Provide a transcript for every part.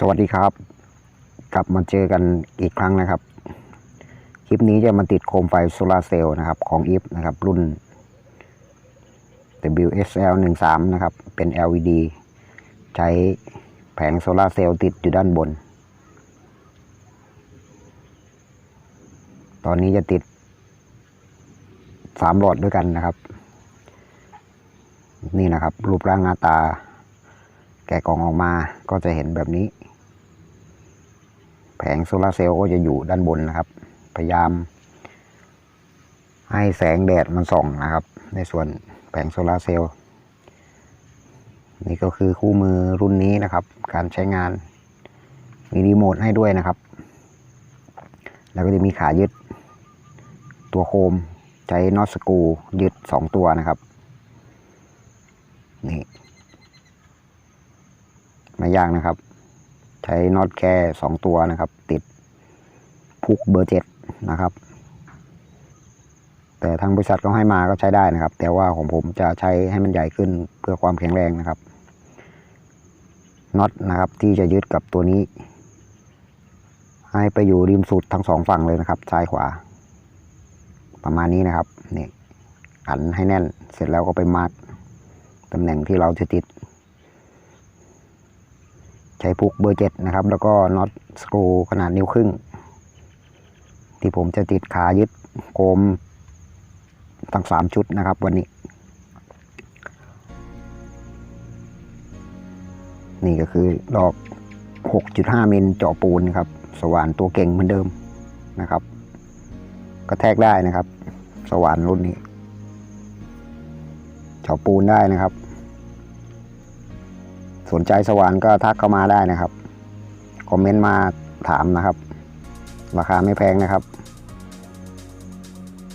สวัสดีครับ กลับมาเจอกันอีกครั้งนะครับ คลิปนี้จะมาติดโคมไฟโซลาเซลล์นะครับของ IF นะครับ รุ่น WSL 1 3นะครับ เป็น LED ใช้แผงโซลาเซลล์ติดอยู่ด้านบน ตอนนี้จะติดสามหลอดด้วยกันนะครับ นี่นะครับ รูปร่างหน้าตา แกะกล่องออกมาก็จะเห็นแบบนี้ แผงโซลาร์เซลล์ก็จะอยู่ด้านบนนะครับ พยายาม ให้แสงแดดมันส่องนะครับ ในส่วนแผงโซลาร์เซลล์นี่ก็คือคู่มือรุ่นนี้นะครับ การใช้งานมีรีโมทให้ด้วยนะครับ แล้วก็จะมีขายึด ตัวโคมใช้น็อตสกูยึดสองตัวนะครับ นี่ ไม่ยากนะครับ ใช้น็อตแค่สองตัวนะครับ ติดพุกเบอร์เจ็ดนะครับ แต่ทางบริษัทก็ให้มาก็ใช้ได้นะครับ แต่ว่าของผมจะใช้ให้มันใหญ่ขึ้นเพื่อความแข็งแรงนะครับน็อตนะครับที่จะยึดกับตัวนี้ ให้ไปอยู่ริมสุดทั้งสองฝั่งเลยนะครับ ซ้ายขวา ประมาณนี้นะครับนี่อันให้แน่นเสร็จแล้วก็ไปมาร์กตำแหน่งที่เราจะติด ช้พุกเบอร์เจ็ดนะครับ แล้วก็น็อตสกรูขนาดนิ้วครึ่ง ที่ผมจะติดขายึดโคมตั้งสามชุดนะครับวันนี้ นี่ก็คือดอก 6.5 มิลเจาะปูนครับ สว่านตัวเก่งเหมือนเดิมนะครับ กระแทกได้นะครับ สว่านรุ่นนี้เจาะปูนได้นะครับ สนใจสว่านก็ทักเข้ามาได้นะครับ คอมเมนต์มาถามนะครับ ราคาไม่แพงนะครับ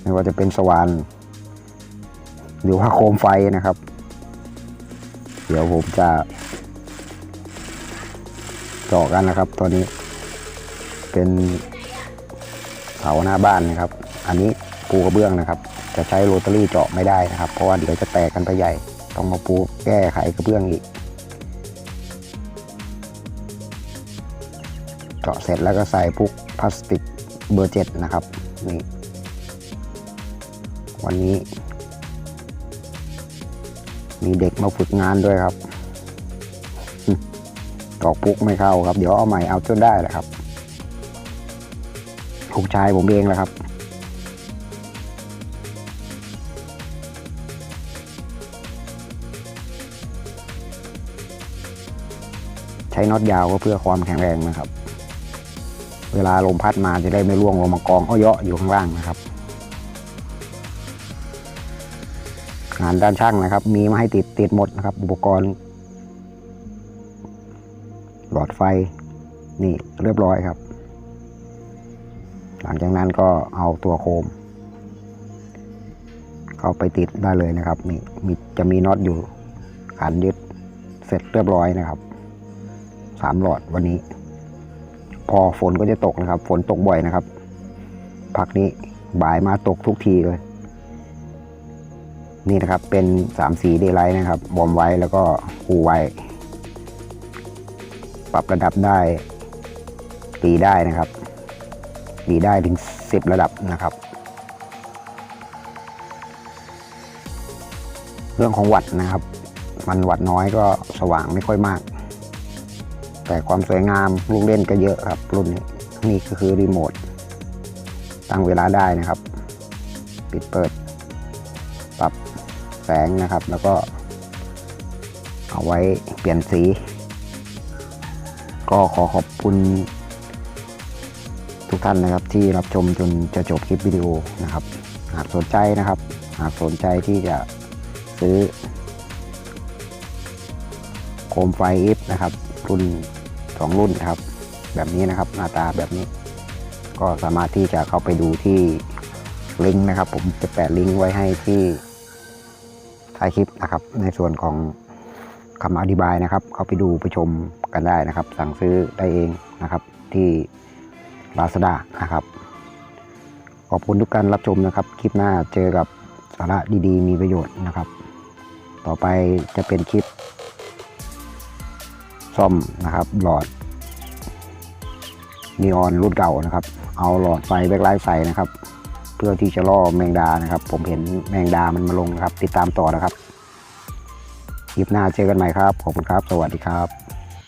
ไม่ว่าจะเป็นสว่านหรือว่าโคมไฟนะครับ เดี๋ยวผมจะเจาะกันนะครับตัวนี้เป็นเสาหน้าบ้านนะครับ อันนี้ปูกระเบื้องนะครับ จะใช้โรตารี่เจาะไม่ได้นะครับ เพราะว่าเดี๋ยวจะแตกกันไปใหญ่ ต้องมาปูแก้ไขกระเบื้องอีก เจาะเสร็จแล้วก็ใส่พุกพลาสติกเบอร์เจ็ดนะครับนี่วันนี้ มีเด็กมาฝึกงานด้วยครับตอกพุกไม่เข้าครับ เดี๋ยวเอาใหม่เอาจนได้แหละครับลูกชายผมเองแหละครับ ใช้น็อตยาวก็เพื่อความแข็งแรงนะครับ เวลาลมพัดมาจะได้ไม่ร่วงลงมากองเอาเยาะอยู่ข้างล่างนะครับ งานด้านช่างนะครับ มีมาให้ติดติดหมดนะครับ อุปกรณ์ หลอดไฟนี่เรียบร้อยครับ หลังจากนั้นก็เอาตัวโคม เข้าไปติดได้เลยนะครับนี่มีจะมีน็อตอยู่ขันยึดเสร็จเรียบร้อยนะครับสามหลอดวันนี้ พอฝนก็จะตกนะครับ ฝนตกบ่อยนะครับพักนี้บ่ายมาตกทุกทีเลย นี่นะครับเป็นสามสีเดย์ไลท์นะครับ บอมไว้แล้วก็คูไว้ ปรับระดับได้ตีได้นะครับตีได้ถึงสิบระดับนะครับเรื่องของวัตต์นะครับ มันวัตต์น้อยก็สว่างไม่ค่อยมาก แต่ความสวยงามลูกเล่นก็เยอะครับ รุ่นนี้นี่ก็คือรีโมทตั้งเวลาได้นะครับ ปิดเปิด ปรับแสงนะครับ แล้วก็ เอาไว้เปลี่ยนสี ก็ขอขอบคุณ ทุกท่านนะครับที่รับชมจนจะจบคลิปวิดีโอนะครับ หากสนใจนะครับ หากสนใจที่จะซื้อ โคมไฟอิฟนะครับ รุ่นสองรุ่นนะครับ แบบนี้นะครับ หน้าตาแบบนี้ ก็สามารถที่จะเข้าไปดูที่ลิงก์นะครับ ผมจะแปะลิงก์ไว้ให้ที่ท้ายคลิปนะครับ ในส่วนของคำอธิบายนะครับ เข้าไปดูไปชมกันได้นะครับ สั่งซื้อได้เองนะครับ ที่ลาซาด้านะครับขอบคุณทุกการรับชมนะครับ คลิปหน้าเจอกับสาระดีๆ มีประโยชน์นะครับ ต่อไปจะเป็นคลิป ซ่อมนะครับ หลอดนีออนรุ่นเก่านะครับ เอาหลอดไฟแบ็คไลท์ใส่นะครับ เพื่อที่จะล่อแมงดานะครับ ผมเห็นแมงดามันมาลงนะครับ ติดตามต่อนะครับคลิปหน้าเจอกันใหม่ครับ ขอบคุณครับ สวัสดีครับ